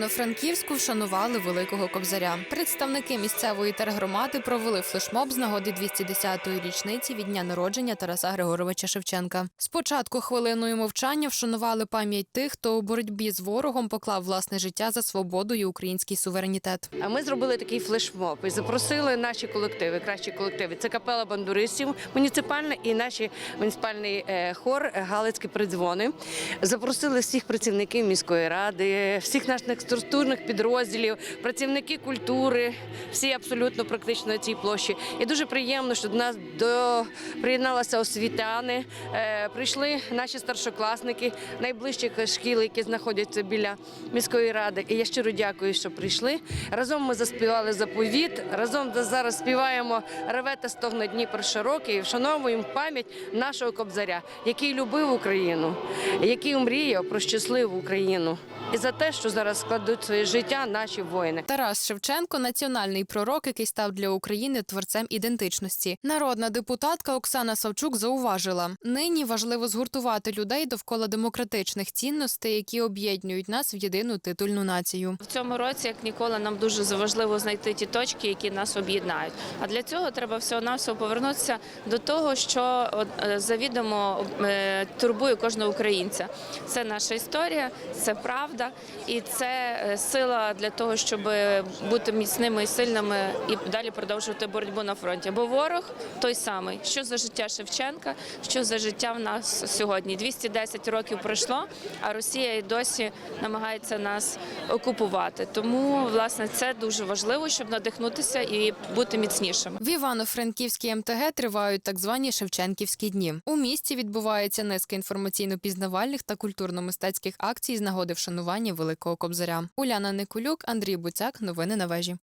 Івано-Франківську вшанували великого кобзаря. Представники місцевої тергромади провели флешмоб з нагоди 210-ї річниці від дня народження Тараса Григоровича Шевченка. Спочатку хвилиною мовчання вшанували пам'ять тих, хто у боротьбі з ворогом поклав власне життя за свободу і український суверенітет. А ми зробили такий флешмоб і запросили наші колективи, кращі колективи. Це капела бандуристів муніципальна і наші муніципальний е, хор Галицькі придзвони. Запросили всіх працівників міської ради, всіх наших структурних підрозділів, працівники культури, всі абсолютно практично на цій площі. І дуже приємно, що до нас до приєдналися освітяни. е, Прийшли наші старшокласники найближчих шкіл, які знаходяться біля міської ради. І я щиро дякую, що прийшли. Разом ми заспівали заповіт. Разом зараз співаємо реве та стогне Дніпро широкий і вшановуємо пам'ять нашого кобзаря, який любив Україну, який мріяв про щасливу Україну. І за те, що зараз складуть своє життя наші воїни. Тарас Шевченко національний пророк, який став для України творцем ідентичності. Народна депутатка Оксана Савчук зауважила: нині важливо згуртувати людей довкола демократичних цінностей, які об'єднують нас в єдину титульну націю. В цьому році, як ніколи, нам дуже важливо знайти ті точки, які нас об'єднають. А для цього треба всього навсього повернутися до того, що е, завідомо е, турбує кожного українця. Це наша історія, це правда, і це е, сила для того, щоб бути міцними і сильними і далі продовжувати боротьбу на фронті. Бо ворог той самий, що за життя Шевченка, що за життя в нас сьогодні. 210 років пройшло, а Росія і досі намагається нас окупувати. Тому власне це дуже важливо, щоб надихнутися і бути міцнішими. В Івано-Франківській МТГ тривають так звані Шевченківські дні. У місті відбувається низка інформаційно-пізнавальних та культурно-мистецьких акцій з нагоди вшанування великого кобзаря. Уляна Никулюк, Андрій Буцяк. Новини на вежі.